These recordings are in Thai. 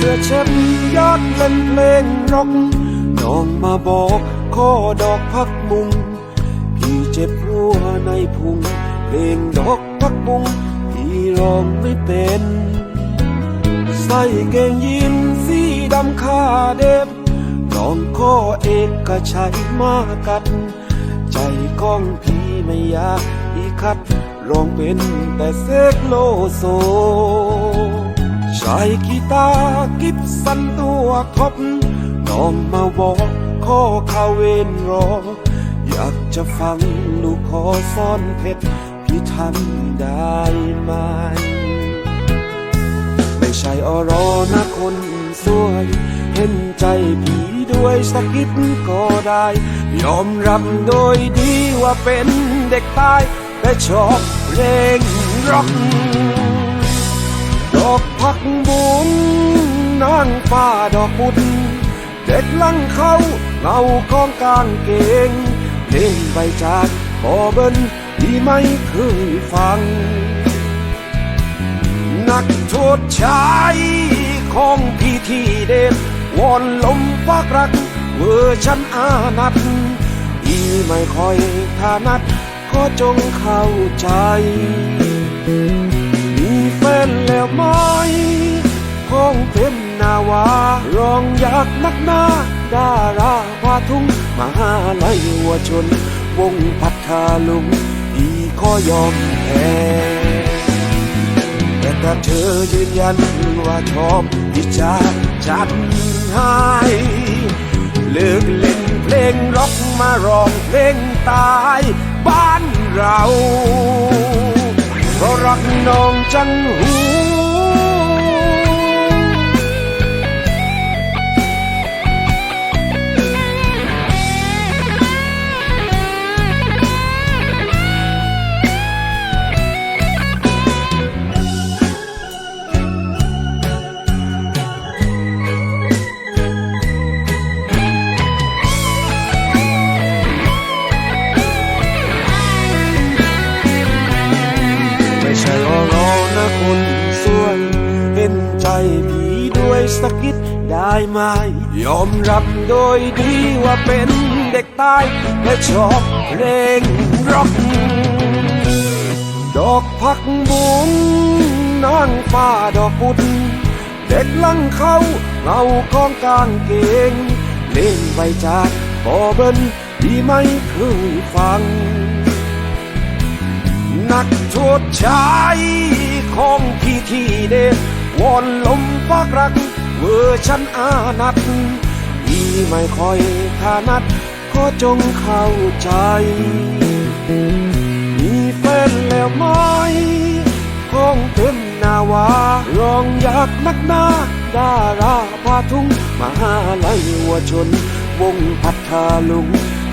เสื้อเช็ดยอดเล่นเพลงร็อกน้องมาบอกข้อดอกพักมุง พี่เจ็บหัวในพุง เพลงดอกพักมุง พี่ร้องไม่เป็นใส่เกงยีนสีดำคาเด็บน้องข้อเอกก็ใช้มากัด ใจก้องพี่ไม่อยากพี่คัดร้องเป็นแต่เสกโลโซ ใช้กีตากิบสันตัวท็อปน้องมาบอกข้อเข้าเวนรอ อยากจะฟังลูกขอซ่อนเพชรพี่ทำได้ไหม ไม่ใช่อรอนะคนสวย เห็นใจผีด้วยสักนิดก็ได้ ยอมรับโดยดีว่าเป็นเด็กตายแต่ชอบเพลงร็อก ดอกผักบุญนางฟ้าดอกบุญเด็กลังเขาเงากองกลางเกงเพลงใบจากพอเบิ้นที่ไม่เคยฟัง นักโทษชายของพี่ที่เด็ดวอนลมฟากรัก เวอร์ชันอานัดที่ไม่ค่อยถนัดก็จงเข้าใจ นแล้วไหมคงเต็มนาวารองอยากนักหน้าดาราพาทุ่งมหาลัยวัวชน วงพัทาลุงอีขอยอมแพ้แต่ถ้าเธอยืนยันว่าชอบที่จะจัดให้เลิกเล่นเพลงร็อกมาร้องเพลงตายบ้านเรา เพราะรักน้องจังหู ได้ไหม ยอมรับโดยดีว่าเป็นเด็กตายและชอบเพลงร็อกดอกผักบุญนางฟ้าดอกบุญเด็กลังเขาเงากองกลางเกงเล่นใบจากบอเบินที่ไม่เคยฟัง นักโทษชายของพี่ที่เดวอนลมฟากรัก เวอร์ชันอานัดที่ไม่ค่อยถนัดก็จงเข้าใจ มีแฟนแล้วไหมคงเต็มนาวารองอยากนักหน้าดาราพาทุ่งมหาลัยวัวชน วงพัทาลุง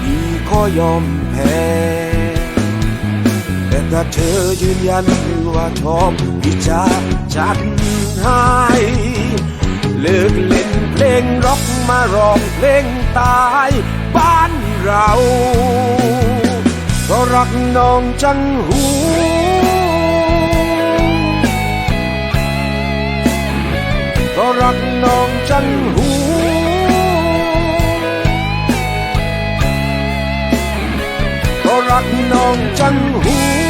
ที่ขอยอมแพ้แต่ถ้าเธอยืนยันว่าชอบที่จะจัดให้ เลิกเล่นเพลงร็อกมาร้องเพลงตายบ้านเราเพราะรักน้องจังหูเพราะรักน้องจังหูเพราะรักน้องจังหู